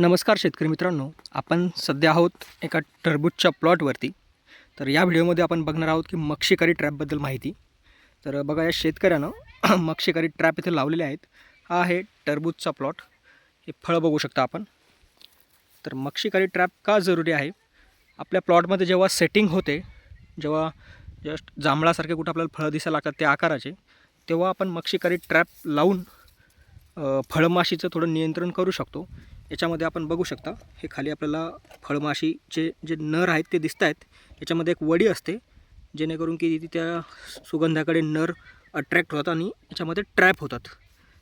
नमस्कार शेतकरी मित्रांनो आपण सध्या आहोत एका टरबूजच्या प्लॉटवरती. तर या व्हिडिओमध्ये आपण बघणार आहोत की मक्षिकारी ट्रॅपबद्दल माहिती. तर बघा या शेतकऱ्यानं मक्षिकारी ट्रॅप इथे लावलेले आहेत. हा आहे टरबूजचा प्लॉट हे फळं बघू शकता आपण. तर मक्षिकारी ट्रॅप का जरुरी आहे? आपल्या प्लॉटमध्ये जेव्हा सेटिंग होते जेव्हा जस्ट जांभळासारखे कुठं आपल्याला फळं दिसायला लागतात त्या आकाराचे तेव्हा आपण मक्षिकारी ट्रॅप लावून फळमाशीचं थोडं नियंत्रण करू शकतो. याच्यामध्ये आपण बघू शकता हे खाली आपल्याला फळमाशीचे जे नर आहेत ते दिसत आहेत. याच्यामध्ये एक वडी असते जेणेकरून की त्या सुगंधाकडे नर अट्रॅक्ट होतात आणि याच्यामध्ये ट्रॅप होतात.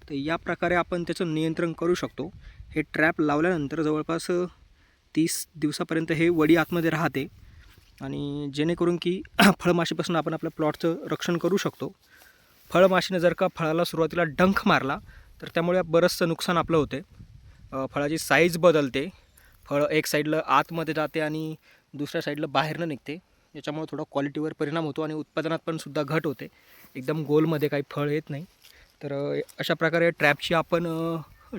तर या प्रकारे आपण त्याचं नियंत्रण करू शकतो. हे ट्रॅप लावल्यानंतर जवळपास तीस दिवसापर्यंत हे वडी आतमध्ये राहते. आणि जेणेकरून की फळमाशीपासून आपण आपल्या प्लॉटचं रक्षण करू शकतो. फळमाशीनं जर का फळाला सुरुवातीला डंख मारला तर त्यामुळे बरंचसं नुकसान आपलं होते. फळाची साईज बदलते. फळ एक साईडला आतमध्ये जाते आणि दुसऱ्या साईडला बाहेरनं निघते. याच्यामुळे थोडा क्वालिटीवर परिणाम होतो आणि उत्पादनात पण सुद्धा घट होते. एकदम गोलमध्ये काही फळ येत नाही. तर अशा प्रकारे ट्रॅपची आपण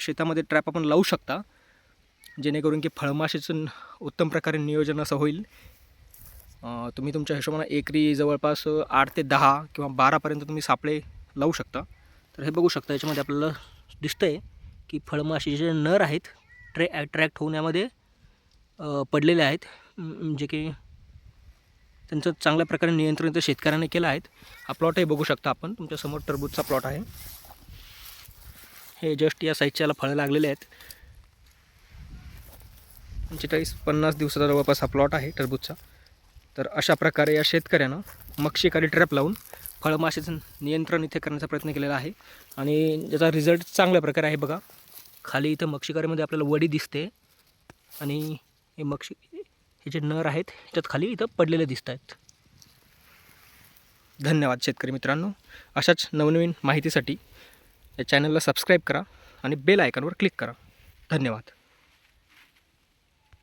शेतामध्ये ट्रॅप आपण लावू शकता. जेणेकरून की फळमाशीचं उत्तम प्रकारे नियोजन असं होईल. तुम्ही तुमच्या हिशोबानं एकरी जवळपास आठ ते दहा किंवा बारापर्यंत तुम्ही सापळे लावू शकता. तर हे बघू शकता याच्यामध्ये आपल्याला दिसतं आहे की फळमाशी जे नर आहेत ट्रे अट्रॅक्ट होण्यामध्ये पडलेले आहेत. जे की त्यांचं चांगल्या प्रकारे नियंत्रण तर शेतकऱ्याने केलं आहेत. हा प्लॉटही बघू शकता आपण. तुमच्यासमोर टरबूजचा प्लॉट आहे. हे जस्ट या साईजच्याला फळं लागलेले आहेत. पंचेचाळीस पन्नास दिवसाचा जवळपास हा प्लॉट आहे टरबूजचा. तर अशा प्रकारे या शेतकऱ्यानं मक्षिकारी ट्रॅप लावून फळमाशीचं नियंत्रण इथे करण्याचा प्रयत्न केलेला आहे. आणि ज्याचा रिझल्ट चांगल्या प्रकारे आहे बघा. खाली इथं मक्षिकारीमध्ये आपल्याला वडी दिसते. आणि हे मक्षी हे जे नर आहेत ह्याच्यात खाली इथं पडलेले दिसत आहेत धन्यवाद शेतकरी मित्रांनो. अशाच नवनवीन माहितीसाठी या चॅनलला सबस्क्राईब करा आणि बेल आयकॉनवर क्लिक करा. धन्यवाद.